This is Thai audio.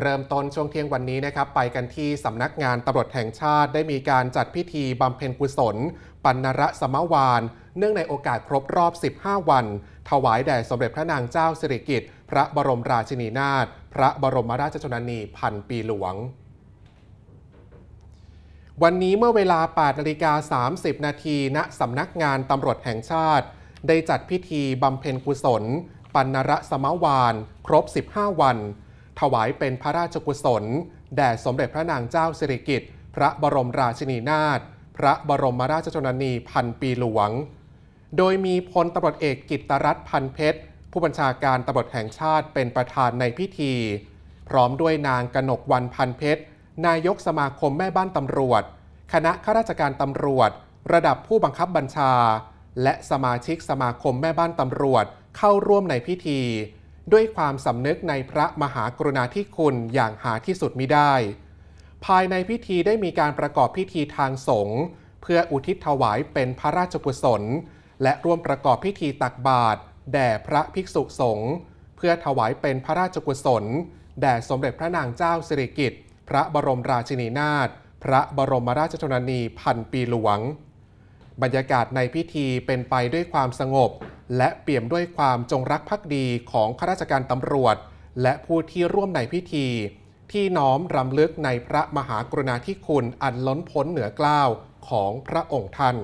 เริ่มต้นช่วงเที่ยงวันนี้นะครับไปกันที่สำนักงานตำรวจแห่งชาติได้มีการจัดพิธีบำเพ็ญกุศล ปันนระสมวาน เนื่องในโอกาสครบรอบ 15 วัน ถวายแด่สมเด็จพระนางเจ้าสิริกิติ์พระบรมราชินีนาถพระบรมราชชนนีพันปีหลวงวันนี้เมื่อเวลา 8นาฬิกา 30 นาที ณ สำนักงานตำรวจแห่งชาติ ได้จัดพิธีบำเพ็ญกุศล ปันนระสมวาน ครบ 15 วัน ถวายเป็นพระราชกุศล แด่สมเด็จพระนางเจ้าสิริกิติ์พระบรมราชินีนาถพระบรมราชชนนีพันปีหลวง โดยมีพลตำรวจเอกกิตรัตน์พันเพชร ผู้บัญชาการตำรวจแห่งชาติเป็นประธานในพิธี พร้อมด้วยนางกนกวันพันเพชร นายกสมาคมแม่บ้านตำรวจ คณะข้าราชการตำรวจ ระดับผู้บังคับบัญชา และสมาชิกสมาคมแม่บ้านตำรวจเข้าร่วมในพิธี ด้วยความสำนึกในพระมหากรุณาธิคุณอย่างหาที่สุดมิได้ ภายในพิธีได้มีการประกอบพิธีทางสงฆ์เพื่ออุทิศถวายเป็นพระราชกุศล และร่วมประกอบพิธีตักบาตรแด่พระภิกษุสงฆ์เพื่อถวายเป็นพระราชกุศล แด่สมเด็จพระนางเจ้าสิริกิติ์พระบรมราชินีนาถพระบรมราชชนนีพันปีหลวง บรรยากาศในพิธีเป็นไปด้วยความสงบ และเปี่ยมด้วยความจงรักภักดีของข้าราชการตำรวจ และผู้ที่ร่วมในพิธี ที่น้อมรำลึกในพระมหากรุณาธิคุณอันล้นพ้นเหนือเกล้าวของพระองค์ท่าน